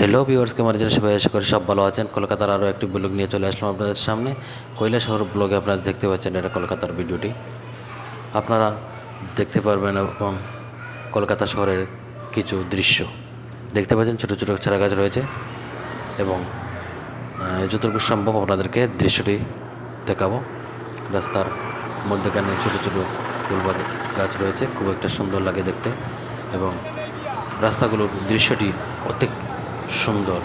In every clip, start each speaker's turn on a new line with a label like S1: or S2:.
S1: Hello viewers কেমন আছেন? সবাই আশা করি সব ভালো আছেন। কলকাতার আরও একটি ব্লগ নিয়ে চলে আসলাম আপনাদের সামনে। কৈলা শহর ব্লগে আপনারা দেখতে পাচ্ছেন এটা কলকাতার ভিডিওটি। আপনারা দেখতে পারবেন এখন কলকাতা শহরের কিছু দৃশ্য। দেখতে পাচ্ছেন ছোটো ছোটো চারা গাছ রয়েছে এবং যতটুকু সম্ভব আপনাদেরকে দৃশ্যটি দেখাবো। রাস্তার মধ্যেখানে ছোটো ছোটো ফুলবাদ গাছ রয়েছে, খুব একটা সুন্দর লাগে দেখতে। এবং রাস্তাগুলোর দৃশ্যটি অতি সুন্দর,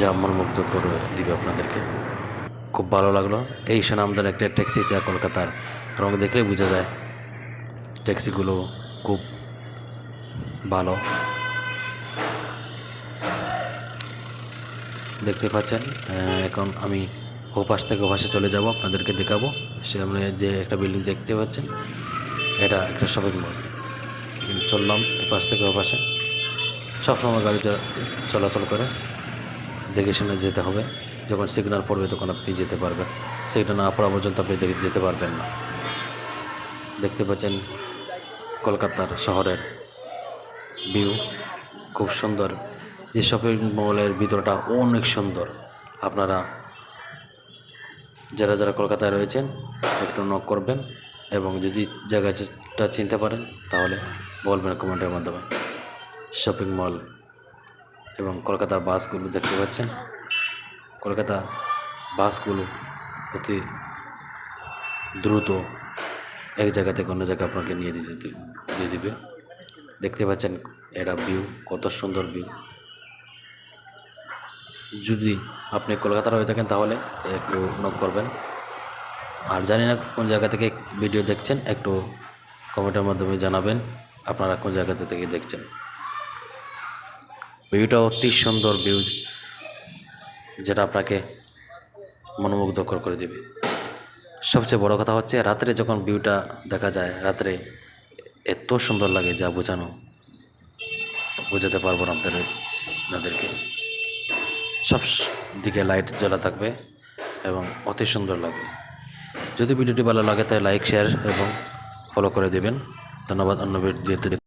S1: যা মনমুগ্ধ করে দিবে আপনাদেরকে। খুব ভালো লাগল। এই সুনামদার একটা ট্যাক্সি যা কলকাতার। রং দেখলেই বোঝা যায়, ট্যাক্সিগুলো খুব ভালো। দেখতে পাচ্ছেন এখন আমি ওপাশ থেকে ওপাশে চলে যাব, আপনাদেরকে দেখাবো। সে সামনে যে একটা বিল্ডিং দেখতে পাচ্ছেন, এটা একটা শপিং মল। চললাম এপাশ থেকে ওপাশে। সবসময় গাড়ি চলাচল করে। দেখে শুনে যেতে হবে। যখন সিগনাল পড়বে তখন আপনি যেতে পারবেন। সিগন্যাল না পড়া পর্যন্ত আপনি দেখে যেতে পারবেন না। দেখতে পাচ্ছেন কলকাতার শহরের ভিউ খুব সুন্দর। যে শপিং মলের ভিতরটা অনেক সুন্দর। আপনারা যারা যারা কলকাতায় রয়েছেন, একটু নক করবেন এবং যদি জায়গাটা চিনতে পারেন, তাহলে বলবেন কমেন্টের মাধ্যমে। শপিং মল এবং কলকাতার বাসগুলো দেখতে পাচ্ছেন। কলকাতা বাসগুলো অতি দ্রুত এক জায়গা থেকে অন্য জায়গায় আপনাকে নিয়ে দিয়ে যেতে দিয়ে দিবে। দেখতে পাচ্ছেন এটা ভিউ, কত সুন্দর ভিউ। যদি আপনি কলকাতার হয়ে থাকেন তাহলে একটু নক করবেন। আর জানি না কোন জায়গা থেকে ভিডিও দেখছেন, একটু কমেন্টের মাধ্যমে জানাবেন আপনারা কোন জায়গাতে থেকে দেখছেন। ভিউটা অতি সুন্দর ভিউ, যেটা আপনাকে মনোমুগ্ধকর করে দেবে। সবচেয়ে বড় কথা হচ্ছে, রাত্রে যখন ভিউটা দেখা যায়, রাত্রে এত সুন্দর লাগে যা বোঝানো। বোঝাতে পারব না আপনাদের, আপনাদেরকে। সব দিকে লাইট জ্বলা থাকবে এবং অতি সুন্দর লাগে যদি ভিডিওটি ভালো লাগে তাহলে লাইক, শেয়ার এবং ফলো করে দেবেন। ধন্যবাদ, অন্য ভিডিওতে